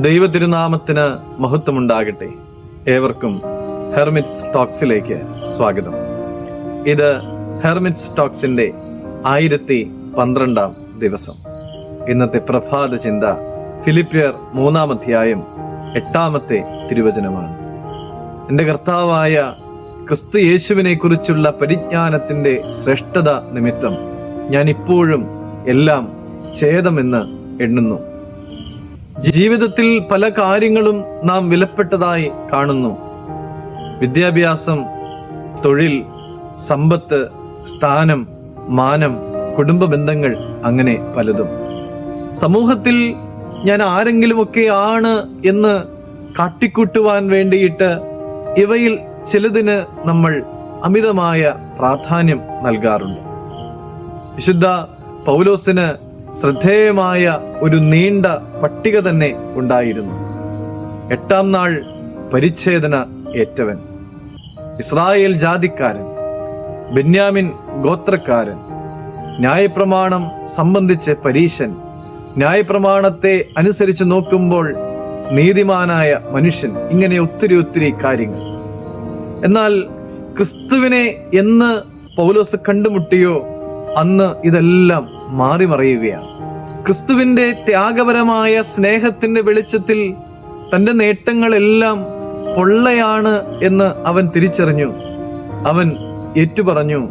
ദൈവ തിരുനാമത്തിന് മഹത്വമുണ്ടാകട്ടെ. ഏവർക്കും ഹെർമിറ്റ്സ് ടോക്സിലേക്ക് സ്വാഗതം. ഇത് ഹെർമിറ്റ്സ് ടോക്സിന്റെ ആയിരത്തി പന്ത്രണ്ടാം ദിവസം. ഇന്നത്തെ പ്രഭാത ചിന്ത ഫിലിപ്പിയർ മൂന്നാം അധ്യായം എട്ടാമത്തെ തിരുവചനമാണ്. എന്റെ കർത്താവായ ക്രിസ്തു യേശുവിനെ കുറിച്ചുള്ള പരിജ്ഞാനത്തിന്റെ ശ്രേഷ്ഠത നിമിത്തം ഞാൻ ഇപ്പോഴും എല്ലാം ഛേദമെന്ന് എണ്ണുന്നു. ജീവിതത്തിൽ പല കാര്യങ്ങളും നാം വിലപ്പെട്ടതായി കാണുന്നു. വിദ്യാഭ്യാസം തൊഴിൽ സമ്പത്ത് സ്ഥാനം മാനം കുടുംബ ബന്ധങ്ങൾ അങ്ങനെ പലതും. സമൂഹത്തിൽ ഞാൻ ആരെങ്കിലുമൊക്കെ ആണ് എന്ന് കാട്ടിക്കൂട്ടുവാൻ വേണ്ടിയിട്ട് ഇവയിൽ ചിലതിന് നമ്മൾ അമിതമായ പ്രാധാന്യം നൽകാറുണ്ട്. വിശുദ്ധ പൗലോസിന് ശ്രദ്ധേയമായ ഒരു നീണ്ട പട്ടിക തന്നെ ഉണ്ടായിരുന്നു. എട്ടാം നാൾ പരിച്ഛേദന ഏറ്റവൻ. ഇസ്രായേൽ ജാതിക്കാരൻ ബെന്യാമിൻ ഗോത്രക്കാരൻ ന്യായപ്രമാണം സംബന്ധിച്ച് പരീശൻ ന്യായപ്രമാണത്തെ അനുസരിച്ച് നോക്കുമ്പോൾ നീതിമാനായ മനുഷ്യൻ ഇങ്ങനെ ഒത്തിരി ഒത്തിരി കാര്യങ്ങൾ. എന്നാൽ ക്രിസ്തുവിനെ എന്ന് പൗലോസ് കണ്ടുമുട്ടിയോ? അന്ന് ഇതെല്ലാം മാറി മറിയുകയാണ്. ക്രിസ്തുവിന്റെ ത്യാഗപരമായ സ്നേഹത്തിന്റെ വെളിച്ചത്തിൽ തന്റെ നേട്ടങ്ങളെല്ലാം പൊള്ളയാണ് എന്ന് അവൻ തിരിച്ചറിഞ്ഞു. അവൻ ഏറ്റുപറഞ്ഞു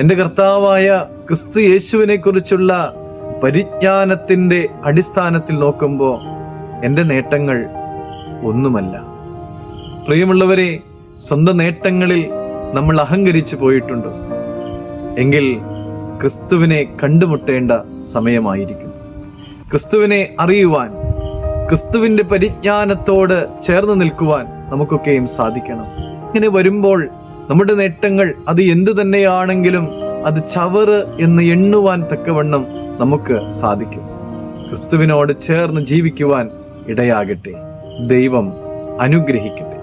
എന്റെ കർത്താവായ ക്രിസ്തു യേശുവിനെ കുറിച്ചുള്ള പരിജ്ഞാനത്തിന്റെ അടിസ്ഥാനത്തിൽ നോക്കുമ്പോൾ എന്റെ നേട്ടങ്ങൾ ഒന്നുമല്ല. പ്രിയമുള്ളവരെ സ്വന്തം നേട്ടങ്ങളിൽ നമ്മൾ അഹങ്കരിച്ചു പോയിട്ടുണ്ട്. എങ്കിൽ ക്രിസ്തുവിനെ കണ്ടുമുട്ടേണ്ട സമയമായിരിക്കും ക്രിസ്തുവിനെ അറിയുവാൻ ക്രിസ്തുവിന്റെ പരിജ്ഞാനത്തോട് ചേർന്ന് നിൽക്കുവാൻ നമുക്കൊക്കെയും സാധിക്കണം. ഇങ്ങനെ വരുമ്പോൾ നമ്മുടെ നേട്ടങ്ങൾ അത് എന്തു തന്നെയാണെങ്കിലും അത് ചവറ് എന്ന് എണ്ണുവാൻ തക്കവണ്ണം നമുക്ക് സാധിക്കും. ക്രിസ്തുവിനോട് ചേർന്ന് ജീവിക്കുവാൻ ഇടയാകട്ടെ. ദൈവം അനുഗ്രഹിക്കട്ടെ.